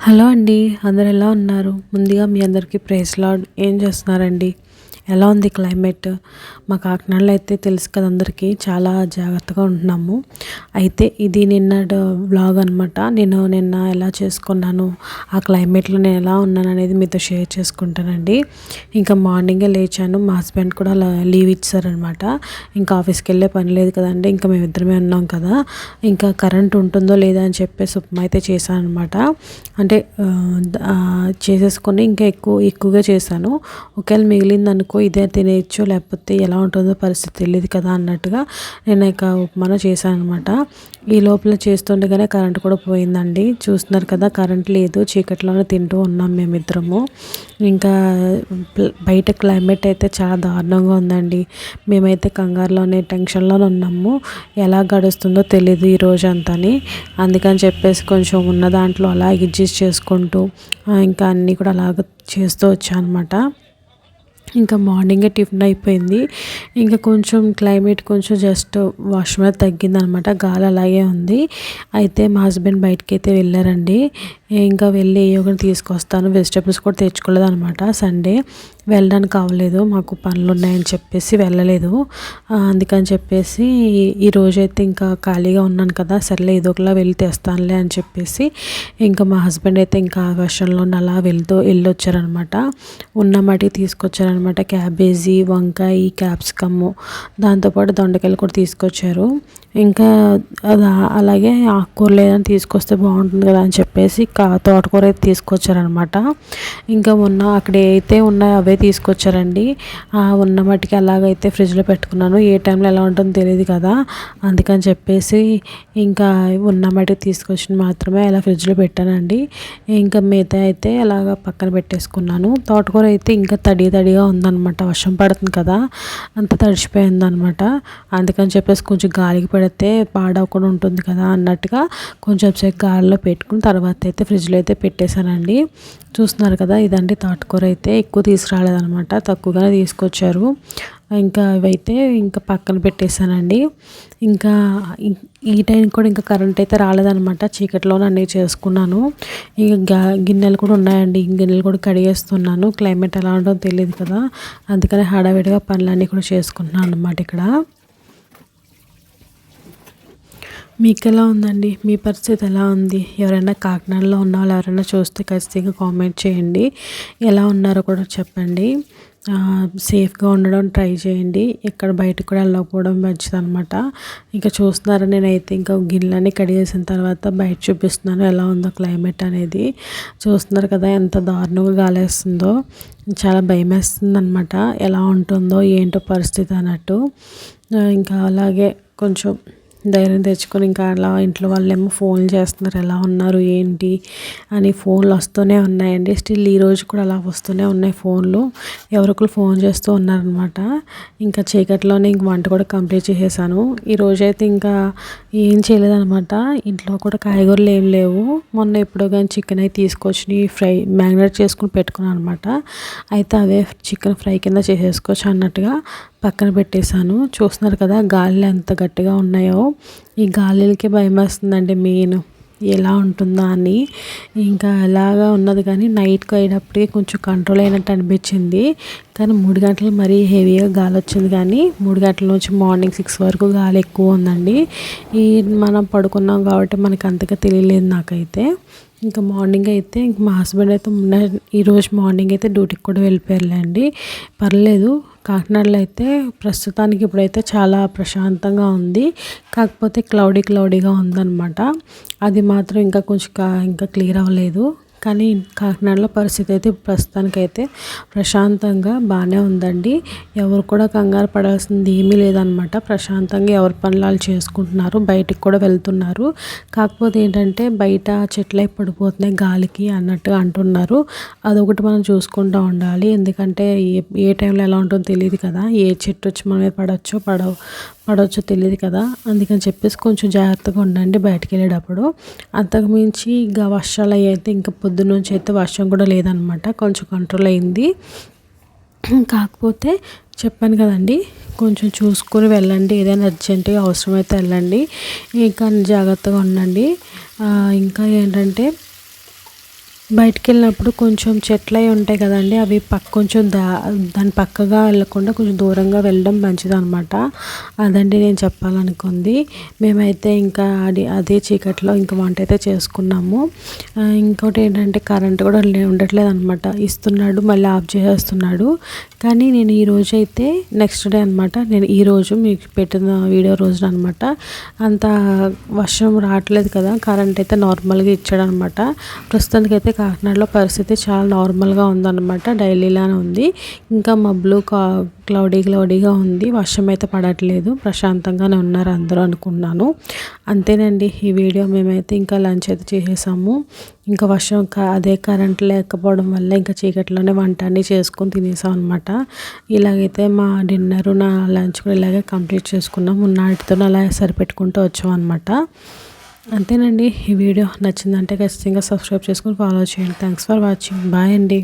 Hello అండి అందరు ఎలా ఉన్నారు? ముందుగా మీ అందరికీ ప్రైస్ లాడ్. ఏం చేస్తున్నారండి? ఎలా ఉంది క్లైమేట్? మా కాకినాడలో అయితే తెలుసు కదా అందరికీ చాలా జాగ్రత్తగా ఉంటున్నాము. అయితే ఇది నిన్న బ్లాగ్ అనమాట నేను నిన్న ఎలా చేసుకున్నాను ఆ క్లైమేట్లో నేను ఎలా ఉన్నాను అనేది మీతో షేర్ చేసుకుంటానండి. ఇంకా మార్నింగే లేచాను. మా హస్బెండ్ కూడా లీవ్ ఇచ్చారనమాట ఇంకా ఆఫీస్కి వెళ్ళే పని లేదు కదండి ఇంకా మేమిద్దరమే ఉన్నాం కదా. ఇంకా కరెంట్ ఉంటుందో లేదా అని చెప్పేసి ఉప్మా అయితే చేశాను అనమాట అంటే చేసేసుకొని ఇంకా ఎక్కువ ఎక్కువగా చేశాను. ఒకవేళ మిగిలింది అనుకో ఇదే తినేయచ్చు లేకపోతే ఎలా ఉంటుందో పరిస్థితి తెలియదు కదా అన్నట్టుగా నేను ఇక ఉప్మాన చేశాను అనమాట ఈ లోపల చేస్తుండగానే కరెంట్ కూడా పోయిందండి. చూస్తున్నారు కదా కరెంట్ లేదు చీకట్లోనే తింటూ ఉన్నాం మేమిద్దరము. ఇంకా బయట క్లైమేట్ అయితే చాలా దారుణంగా ఉందండి. మేమైతే కంగారులోనే టెన్షన్లోనే ఉన్నాము. ఎలా గడుస్తుందో తెలియదు ఈ రోజు అంతని అందుకని చెప్పేసి కొంచెం ఉన్న దాంట్లో అలా అడ్జస్ట్ చేసుకుంటూ ఇంకా అన్నీ కూడా అలాగ చేస్తూ వచ్చాను అనమాట ఇంకా మార్నింగే టిఫిన్ అయిపోయింది. ఇంకా కొంచెం క్లైమేట్ కొంచెం జస్ట్ వాష్ మీద తగ్గిందనమాట. గాలి అలాగే ఉంది. అయితే మా హస్బెండ్ బయటకి అయితే వెళ్ళారండి. ఇంకా వెళ్ళి ఏ ఒకటి తీసుకొస్తాను. వెజిటేబుల్స్ కూడా తెచ్చుకోలేదు అనమాట సండే వెళ్ళడానికి అవ్వలేదు. మాకు పనులు ఉన్నాయని చెప్పేసి వెళ్ళలేదు. అందుకని చెప్పేసి ఈరోజైతే ఇంకా ఖాళీగా ఉన్నాను కదా సర్లే ఇదొకలా ఒకలా వెళ్ళి తెస్తానులే అని చెప్పేసి ఇంకా మా హస్బెండ్ అయితే ఇంకా వర్షంలో అలా వెళ్తూ వెళ్ళొచ్చారనమాట. ఉన్న మటుకు తీసుకొచ్చారనమాట. క్యాబేజీ వంకాయ క్యాప్సికమ్. దాంతోపాటు దొండకాయలు కూడా తీసుకొచ్చారు. ఇంకా అలాగే ఆకుకూరలు ఏదైనా తీసుకొస్తే బాగుంటుంది కదా అని చెప్పేసి కా తోటకూర అయితే తీసుకొచ్చారనమాట ఇంకా ఉన్న అక్కడ అయితే ఉన్నాయో అవే తీసుకొచ్చారండి. ఉన్న మట్టికి అలాగైతే ఫ్రిడ్జ్లో పెట్టుకున్నాను. ఏ టైంలో ఎలా ఉంటుందో తెలియదు కదా. అందుకని చెప్పేసి ఇంకా ఉన్న మట్టికి తీసుకొచ్చిన మాత్రమే అలా ఫ్రిడ్జ్లో పెట్టానండి. ఇంకా మిగతా అయితే అలాగ పక్కన పెట్టేసుకున్నాను. తోటకూర అయితే ఇంకా తడి తడిగా ఉందన్నమాట వర్షం పడుతుంది కదా అంత తడిచిపోయిందనమాట అందుకని చెప్పేసి కొంచెం గాలికి పెడితే పాడవకుండా ఉంటుంది కదా అన్నట్టుగా కొంచెం సేపు గాలిలో పెట్టుకుని తర్వాత అయితే ఫ్రిడ్జ్లో అయితే పెట్టేశానండి. చూస్తున్నారు కదా ఇదండి తాటుకూర అయితే ఎక్కువ తీసుకురాలేదనమాట తక్కువగానే తీసుకొచ్చారు. ఇంకా అవైతే ఇంకా పక్కన పెట్టేశానండి. ఇంకా ఈ టైం కూడా ఇంకా కరెంట్ అయితే రాలేదనమాట చీకట్లోనే అన్నీ చేసుకున్నాను. ఇంకా గిన్నెలు కూడా ఉన్నాయండి. గిన్నెలు కూడా కడిగేస్తున్నాను. క్లైమేట్ ఎలా ఉండో తెలియదు కదా. అందుకని హడావిడిగా పనులన్నీ కూడా చేసుకుంటున్నాను అనమాట ఇక్కడ. మీకు ఎలా ఉందండి? మీ పరిస్థితి ఎలా ఉంది? ఎవరైనా కాకినాడలో ఉన్న వాళ్ళు ఎవరైనా చూస్తే ఖచ్చితంగా కామెంట్ చేయండి. ఎలా ఉన్నారో కూడా చెప్పండి. సేఫ్గా ఉండడం ట్రై చేయండి. ఎక్కడ బయటకు కూడా వెళ్ళకపోవడం మంచిది అనమాట ఇంకా చూస్తున్నారా నేనైతే ఇంకా గిన్నెలన్నీ కడిగేసిన తర్వాత బయట చూపిస్తున్నాను ఎలా ఉందో క్లైమేట్ అనేది. చూస్తున్నారు కదా ఎంత దారుణంగా గాలేస్తుందో. చాలా భయం వేస్తుంది అనమాట ఎలా ఉంటుందో ఏంటో పరిస్థితి అన్నట్టు. ఇంకా అలాగే కొంచెం ధైర్యం తెచ్చుకొని ఇంకా అలా ఇంట్లో వాళ్ళేమో ఫోన్లు చేస్తున్నారు ఎలా ఉన్నారు ఏంటి అని ఫోన్లు వస్తూనే ఉన్నాయండి. స్టిల్ ఈరోజు కూడా అలా వస్తూనే ఉన్నాయి ఫోన్లు. ఎవరొకరు ఫోన్ చేస్తూ ఉన్నారనమాట ఇంకా చీకట్లోనే ఇంక వంట కూడా కంప్లీట్ చేసేసాను. ఈరోజు అయితే ఇంకా ఏం చేయలేదనమాట ఇంట్లో కూడా కాయగూరలు ఏం లేవు. మొన్న ఎప్పుడో కానీ చికెన్ అయితే తీసుకొచ్చి ఫ్రై మ్యారినేట్ చేసుకుని పెట్టుకున్నాను అనమాట అయితే అవే చికెన్ ఫ్రై కింద చేసేసుకోవచ్చు అన్నట్టుగా పక్కన పెట్టేశాను. చూస్తున్నారు కదా గాలిలు ఎంత గట్టిగా ఉన్నాయో. ఈ గాలిలకి భయం వేస్తుందండి మెయిన్. ఎలా ఉంటుందా అని. ఇంకా ఎలాగా ఉన్నది కానీ నైట్కి అయినప్పటికీ కొంచెం కంట్రోల్ అయినట్టు అనిపించింది. కానీ మూడు గంటలు మరీ హెవీగా గాలి వచ్చింది కానీ మూడు గంటల నుంచి మార్నింగ్ సిక్స్ వరకు గాలి ఎక్కువ ఉందండి. ఈ మనం పడుకున్నాం కాబట్టి మనకు అంతగా తెలియలేదు నాకైతే. ఇంకా మార్నింగ్ అయితే ఇంక మా హస్బెండ్ అయితే ఈరోజు మార్నింగ్ అయితే డ్యూటీకి కూడా వెళ్ళిపోయారులేండి. పర్లేదు కాకినాడలో అయితే ప్రస్తుతానికి ఇప్పుడైతే చాలా ప్రశాంతంగా ఉంది. కాకపోతే క్లౌడీ క్లౌడీగా ఉందన్నమాట. అది మాత్రం ఇంకా కొంచెం ఇంకా క్లియర్ అవ్వలేదు. కానీ కాకినాడలో పరిస్థితి అయితే ప్రస్తుతానికైతే ప్రశాంతంగా బాగానే ఉందండి. ఎవరు కూడా కంగారు పడాల్సింది ఏమీ లేదనమాట ప్రశాంతంగా ఎవరి పనులు చేసుకుంటున్నారు బయటికి కూడా వెళ్తున్నారు. కాకపోతే ఏంటంటే బయట చెట్లు పడిపోతున్నాయి గాలికి అన్నట్టుగా అంటున్నారు. అదొకటి మనం చూసుకుంటూ ఉండాలి. ఎందుకంటే ఏ ఏ టైంలో ఎలా ఉంటుందో తెలియదు కదా. ఏ చెట్టు వచ్చి మన మీద పడవచ్చో పడవ పడవచ్చో తెలియదు కదా. అందుకని చెప్పేసి కొంచెం జాగ్రత్తగా ఉండండి బయటకు వెళ్ళేటప్పుడు అంతకుమించి ఇంకా వర్షాలు అయితే ఇంకా పొద్దున్న నుంచి అయితే వర్షం కూడా లేదనమాట. కొంచెం కంట్రోల్ అయింది. కాకపోతే చెప్పాను కదండి కొంచెం చూసుకొని వెళ్ళండి. ఏదైనా అర్జెంటుగా అవసరమైతే వెళ్ళండి. ఇంకా జాగ్రత్తగా ఉండండి. ఇంకా ఏంటంటే బయటికి వెళ్ళినప్పుడు కొంచెం చెట్లు అవి ఉంటాయి కదండి అవి పక్క కొంచెం దా దాని పక్కగా వెళ్ళకుండా కొంచెం దూరంగా వెళ్ళడం మంచిది అనమాట అదండి నేను చెప్పాలనుకుంది. మేమైతే ఇంకా అది అదే చీకట్లో ఇంకా వంట అయితే చేసుకున్నాము ఇంకోటి ఏంటంటే కరెంట్ కూడా లే- ఉండట్లేదు అనమాట ఇస్తున్నాడు మళ్ళీ ఆఫ్ చేసేస్తున్నాడు. కానీ నేను ఈ రోజు అయితే నెక్స్ట్ డే అనమాట నేను ఈ రోజు మీకు పెట్టిన వీడియో రోజున అనమాట అంత వర్షం రావట్లేదు కదా కరెంట్ అయితే నార్మల్గా ఇచ్చాడనమాట ప్రస్తుతానికైతే ప్రస్తుతానికి అయితే కాకినాడలో పరిస్థితి చాలా నార్మల్గా ఉందన్నమాట. డైలీలానే ఉంది. ఇంకా మబ్బులు కా క్లౌడీ క్లౌడీగా ఉంది. వర్షం అయితే పడట్లేదు. ప్రశాంతంగానే ఉన్నారు అందరూ అనుకున్నాను. అంతేనండి ఈ వీడియో మేమైతే ఇంకా లంచ్ అయితే చేసేసాము. ఇంకా వర్షం క- అదే కరెంట్ లేకపోవడం వల్ల ఇంకా చీకట్లోనే వంట అన్నీ చేసుకొని తినేసాం అనమాట ఇలాగైతే మా డిన్నరు నా లంచ్ కూడా ఇలాగే కంప్లీట్ చేసుకున్నాం. ఉన్నాటితో అలా సరిపెట్టుకుంటూ వచ్చాం అనమాట అంతేనండి. ఈ వీడియో నచ్చిందంటే ఖచ్చితంగా సబ్స్క్రైబ్ చేసుకుని ఫాలో చేయండి. థ్యాంక్స్ ఫర్ వాచింగ్ బాయ్ అండి.